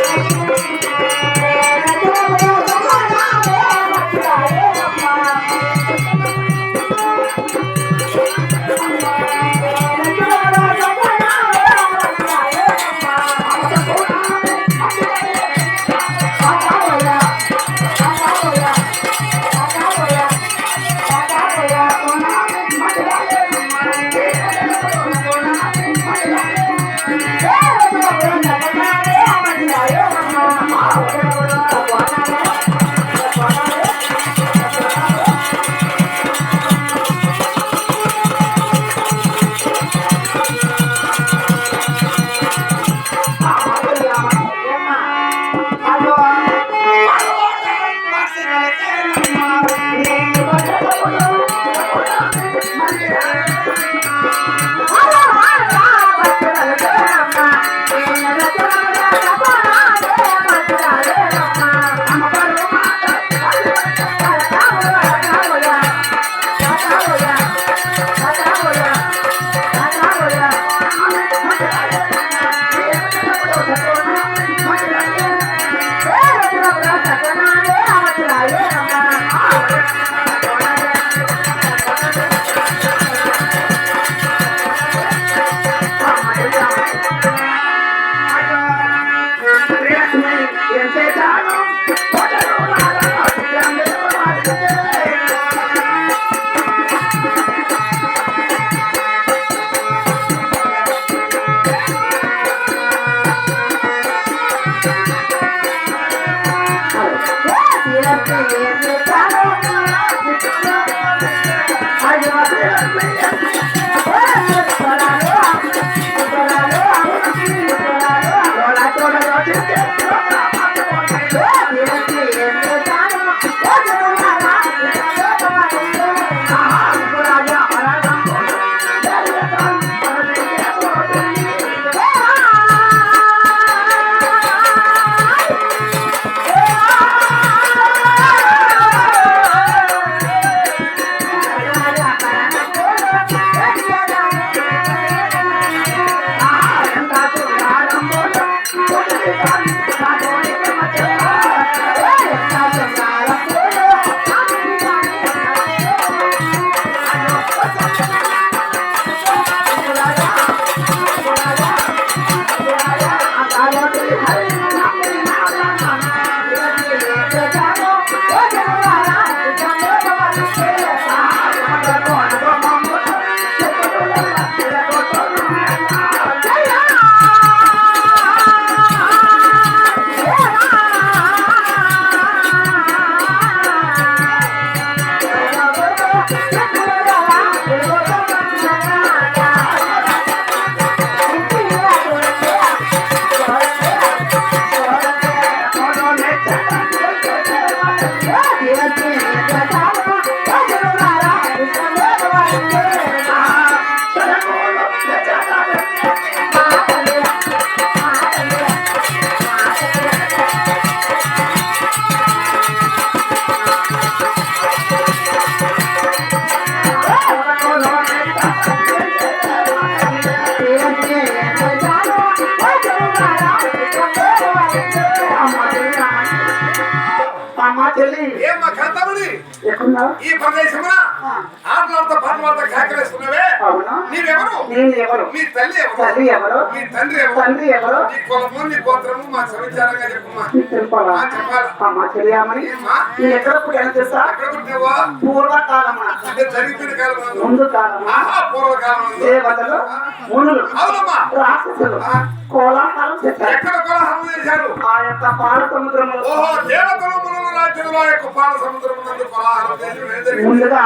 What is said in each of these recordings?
అమ్మా చెల్లి I'm ఈ ప్రదేశమున ఆటలాడుతూ పాటలాడుతూ కేకలేస్తున్నావే అవునా. నీవెవరు? మీ తల్లి ఎవరు? తల్లి ఎవరు? మీ తండ్రి ఎవరు? తండ్రి ఎవరు? నీ కులము నీ గోత్రము మాకు సమాచారంగా చెప్పుమా ఆ, చెప్పాలా ముందు కాలమున ఆహా పూర్వకాలం నందు. దేవతలు మునులు అవునమ్మా. రాక్షసులు ఆ. కోలాహలం చేశారు. ఎక్కడ కోలాహలం చేశారు? ఆ యొక్క పాల సముద్రములో. ఓహో దేవతలు మునుల రాజ్యంలో యొక్క పాల సముద్రం నందు కోలాహలం చేయడం? ముందుగా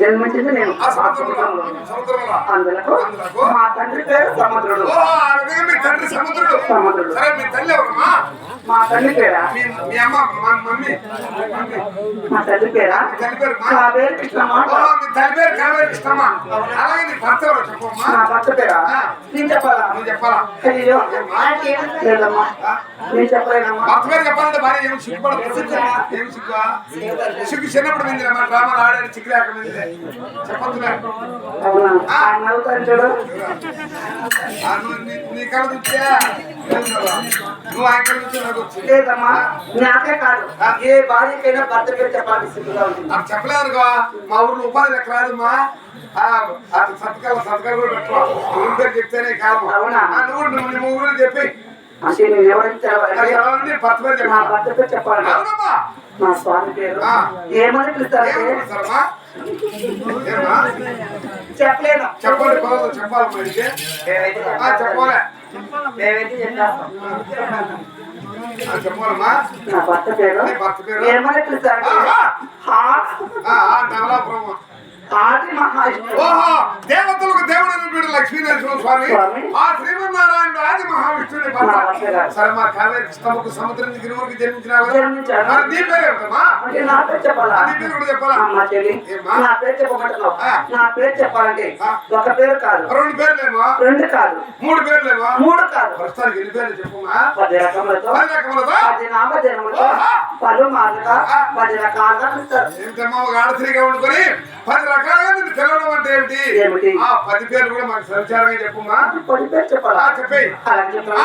జన్మించింది నేను. ఆ అందులకు మా తండ్రి పేరు సముద్రుడు. ఓహో ఆ విధంగా మీ తండ్రి సముద్రుడు. సముద్రుడు. సరే మీ తల్లి ఎవరమ్మా? మా తల్లి పేరా? మీ మీ అమ్మ మా మమ్మీ. మమ్మీ. మా తల్లి పేరా? మీ తల్లి పేరు తల్లి పేరు కావేరి అలాగే నీ భర్త ఎవరో చెప్పమ్మా. నా భర్త పేరా? నేను చెప్పాలా? నువ్వు చెప్పాలా? అయ్యో లేదమ్మా. నేను చెప్పలేనమ్మా. భర్త పేరు చెప్పాలంటే భార్య ఏమి సిగ్గుపడదు ఏం సిగ్గు? సిగ్గు? చిన్నప్పుడు మిందిరా మా డ్రామాలు ఆడాడు చిక్కు లేక చెప్పొద్దులే చూడు. నువ్వు నీ- నీ కళ చూస్తే నువ్వు ఆయన కళ చూస్తే నాకు వచ్చింది లేదమ్మా నాకే కాదు. ఏ భార్యకైనా భర్త పేరు సిగ్గుగా ఉంటుంది నాకు చెప్పలేదుగా మా ఊర్లో ఉపాధి లెక్క రాదమ్మా. సతకాల సతకాలు కూడా పేరు చెప్తేనే కాదు. నువ్వు నువ్వు చెప్పి. చెప్పాలి? చెప్పాలి? మా స్వామి పేరు. ఏమని చెప్పలేను. చెప్పాలి ఆ, చెప్పాలి. మేమైతే చెప్పేస్తాం చెప్పాలమ్మా. నా భర్త పేరు నీ భర్త ఓహో దేవతలకు దేవుడు వీడు లక్ష్మీనరసింహ స్వామి. స్వామి. ఆ శ్రీమన్నారాయణుడు ఆది మహావిష్ణుని భర్త. సరే మా కావేరి కృష్ణమ్మకు సముద్రం కదా? జన్మించాను. మరి నీ పేరు ఏమిటమ్మా? నా పేరు చెప్పాలా? నీ పేరు కూడా చెప్పాలా? అమ్మ చెల్లి. ఏమ్మా? నా పేరు చెప్పమంటున్నావు. ఆ. నా పేరు చెప్పాలంటే ఆ. ఒక పేరు కాదు. రెండు పేర్లేమో రెండు కాదు. మూడు పేర్లేమో మూడు కాదు. ప్రస్తుతానికి ఎన్ని పేర్లు చెప్పుమా పది రకములతో పది రకములతో? పది నామజనములతో. పలు రకాలుగా ఏంటమ్మా ఒక ఆడస్త్రీగా వండుకొని పది రకాలుగా నిన్ను పిలవడం అంటే ఏమిటి? ఆ పది పేర్లు కూడా మనకు సంచారంగా చెప్పుమా? పది పేరు చెప్పాలా. అలాగే ఆ,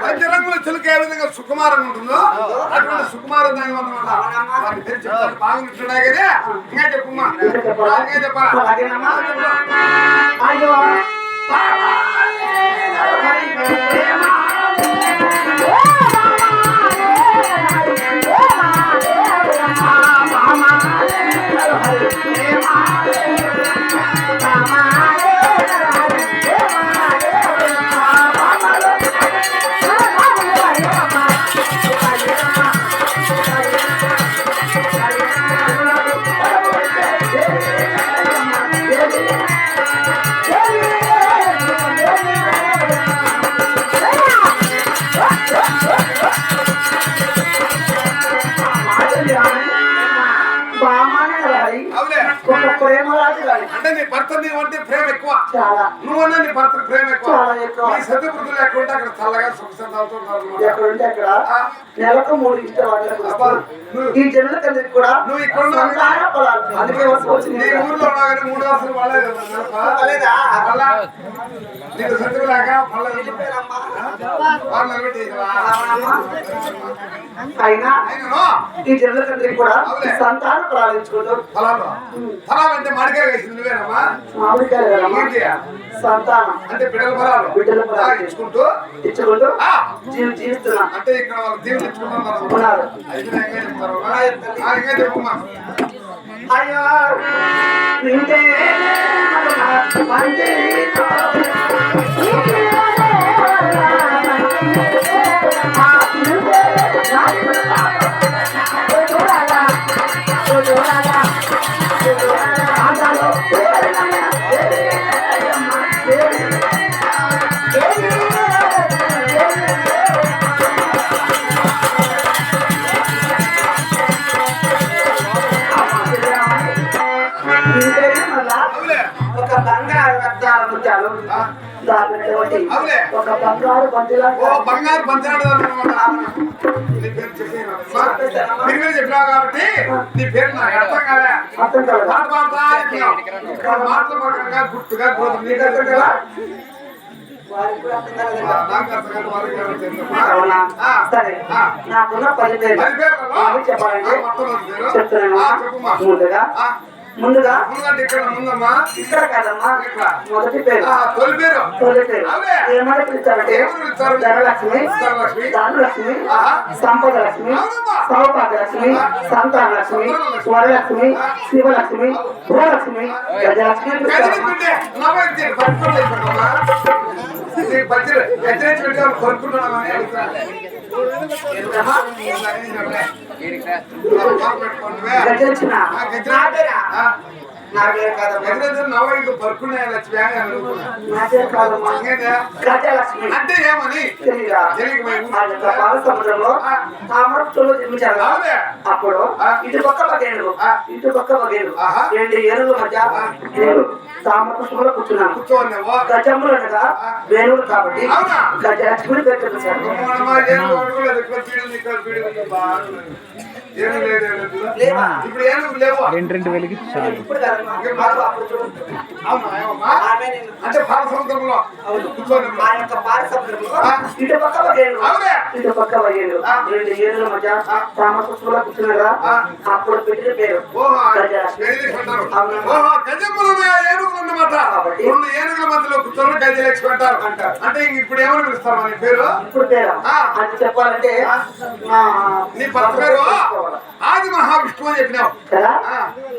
పంచరంగుల చిలుక ఏ విధంగా సుకుమారంగా ఉంటుందో అటువంటి సుకుమారం దాని అన్నమాట వాటి పేరు చెప్తాను బాగుంటున్నా కదా ఇంకా చెప్పుమా ఇంకా చెప్పాలా? every అంటే నీ భర్త నీవు అంటే ప్రేమ ఎక్కువ? చాలా. నువ్వన్నా నీ భర్త ప్రేమ ఎక్కువ. నీ సత్యపురుతులు ఎక్కడ ఉంటే అక్కడ చల్లగా సుఖ సంతాలతో. ఎక్కడుంటే అక్కడ నెలకు మూడు ఈ కూడా నువ్వు ఇక్కడ అందుకే నీ ఊర్లో ఉన్నా కానీ మూడు రాసులు పడలేదు? పడలేదా? నీకు పడలేదు? అయినా ఈ కూడా. సంతాన పొలాలు ఇచ్చుకుంటూ ఫలాలు. ఫలాలంటే మాడికాయ వేసింది. నువ్వేనమ్మా. ఏంటియా? సంతానం. అంటే బిడ్డల ఫలాలు బిడ్డల ఇచ్చుకుంటూ? ఇచ్చుకుంటూ జీవి జీవిస్తున్నా. అంటే ఇక్కడ వాళ్ళు దేవుడు ఇచ్చుకుంటున్నారు. అయితే చెప్పమ్మా అయ్యో. బంగారు. ఒక పేరు పేరు కాబట్టి నీ పేరు నాకు అర్థం మాటలు గుర్తుగా నీకు కదా సరే. నాకున్న పది? అవి చెప్పాలంటే పేరు? చెప్తున్నాను. ముందుగా ముందుగా ముందంటే ఇక్కడ ముందమ్మా ఇక్కడ కాదమ్మా. ఇక్కడ. మొదటి పేరు. తొలి పేరు. తొలి పేరు. ఏమని పిలుస్తారంటే? ధనలక్ష్మి ధనలక్ష్మి. సంపద లక్ష్మి. సౌభాగ్య లక్ష్మి సంతాన లక్ష్మి. వరలక్ష్మి శివలక్ష్మి భూలక్ష్మి గజలక్ష్మి కొనుక్కుంటున్నామని అడుగుతాను ఎందుకమ్మా? గజలక్ష్మి నా పేరా పేరు కాదమ్మా గజరించి నవ్వు పరుకున్నాయి లక్ష్మి నా పేరు కాదమ్మా? గజలక్ష్మి అంటే ఏమని సముద్రంలో తామరపులు జన్మించారు. అప్పుడు. ఇటు పక్క ఆ. ఇటు పక్క ఆహా. రెండు ఏనుగుల మధ్య నేను తామరపుష్పంలో కూర్చున్నాను. గజములు అనగా వేణువులు కాబట్టి అవునా? గజలక్ష్మిని పెట్టారు రెండు రెండు వెలిగి చాలు. అంటే పాల సముద్రంలో అవును. కూర్చోండి ఆ యొక్క పాల సముద్రంలో ఆ. ఇటు పక్క అవునే. ఇటు పక్క ఆ. రెండు ఏనుగుల మధ్య. తామరపుష్పంలో కూర్చున్నారా. అప్పుడు పెట్టిన పేరు? రెండు ఏనుగుల మధ్యలో కూర్చొని గజలక్ష్మి అంటారు. అంటే ఇంక ఇప్పుడు ఏమని పిలుస్తారు మన పేరు ఇప్పుడు పేరు. అది చెప్పాలంటే. నా భర్త పేరు. ఆది మహావిష్ణువు అని చెప్పినావు.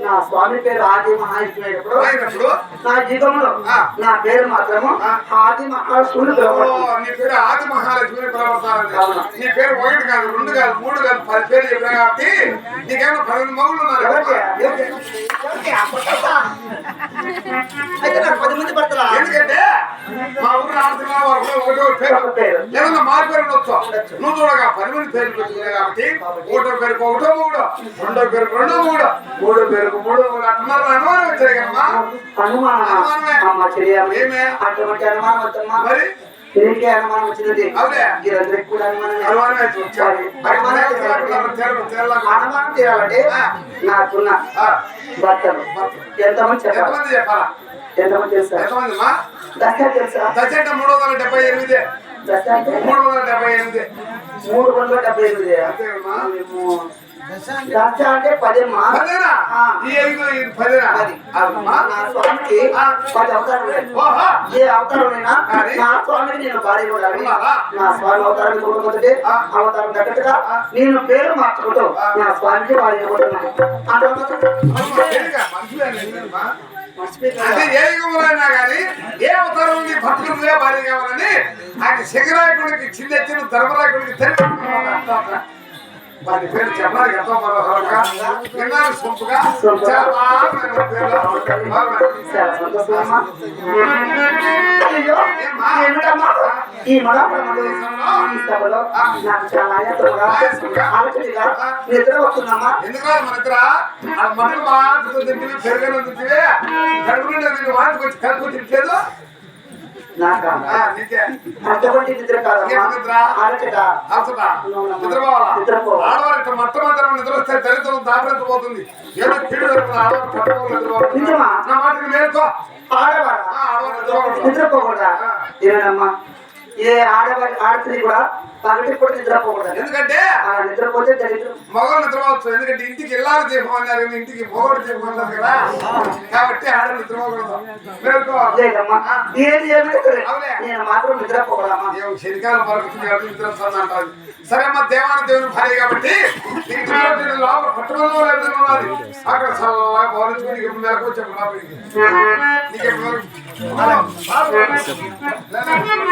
నా స్వామి పేరు ఆది మహావిష్ణుడు అయినప్పుడు నా జీవితంలో ఆ. నా పేరు మాత్రము. ఆది పిలువబడుతుంది. నీ పేరు ఆది పిలవతారని అవునా. నీ పేరు ఒకటి కాదు రెండు కాదు మూడు కాదు పది పేర్లు చెప్పినా కాబట్టి నీకేమో పది మగులు ఉన్నారు? అయితే నాకు పది మంది పడతారా ఎందుకంటే ఆడుతున్నా వాళ్ళు ఒకటో పేరు పేరు ఏదన్నా మారు పేరు ఉండొచ్చు నువ్వు చూడగా పది మంది పేర్లు పెట్టుకున్నాయి కాబట్టి ఒకటో పేరుకు ఒకటో మూడు రెండో పేరుకు రెండో మూడు మూడో పేరుకు మూడో మూడు అంటున్నారు. అనుమానం వచ్చాయి కదమ్మా. అనుమానం ఏమే? అటువంటి అనుమానం మరి? నీకే అనుమానం వచ్చినది. వీరందరికి కూడా అనుమానం తీరాలంటే. నాకున్న భర్తలు ఎంతమంది చెప్పాలి? ఎంతమంది తెలుసా? దశ తెలుసా? దశంట మూడు వందల డెబ్బై ఎనిమిది. దశ అంటే మూడు వందల డెబ్బై ఎనిమిది. మూడు వందల డెబ్బై ఎనిమిది. దశ అంటే పదేమ్మా నా స్వామికి. పది అవతారం ఏ అవతారమైనా అది? నా స్వామికి నేను భార్య? నా స్వామి అవతారం చూడకపోతే ఆ. అవతారం తగ్గట్టుగా ఆ. నేను పేరు మార్చుకుంటూ. నా స్వామికి భార్య. అంటే ఏ యుగంలోనైనా కానీ ఏ అవతారం ఉంది భక్తులు నువ్వే భార్య కావాలని ఆయన శిఖరాకుడికి చిన్నెచ్చిన ధర్మరాకుడికి తెలియదు వాటి పేరు చెప్పడానికి ఎంతో మనోహరంగా విన్నాను సొంపుగా. ఈ నాకు చాలా ఆలోచనగా నిద్ర వస్తుందమ్మా మన దగ్గర ఆ బాగా తింటే తింటే కడుపు వాటికి వచ్చి కడుపు తింటలేదు నాకా? నీకే. మొట్టమొదటి దరిద్రం ఏదో పట్టుకోవాలి? నా మాటకి మేలుకో. నిద్రపోకూడదు. ఏనమ్మా ఏ ఆడవారి ఆడపిల్లి కూడా పగటి కూడా నిద్రపోకూడదు. ఎందుకంటే నిద్రపోతే దరిద్రం. మగవాళ్ళు నిద్రపోవచ్చు. ఎందుకంటే ఇంటికి వెళ్ళాలి చెప్పమన్నారు కానీ ఇంటికి మొగోడు చెప్పమన్నారు కదా. కాబట్టి ఆడ నిద్రపోకూడదు. నేను మాత్రం నిద్రపోకూడదమ్మా. శనికాలం పలుకుతుంది కాబట్టి నిద్ర వస్తుంది అంటారు. సరే అమ్మ దేవాన దేవుని భార్య కాబట్టి లోపల పట్టుబడిలో లేకపోతే ఉన్నది అక్కడ చల్లగా పౌరించుకుని నీకు ఎప్పుడు మేరకు ఎప్పుడు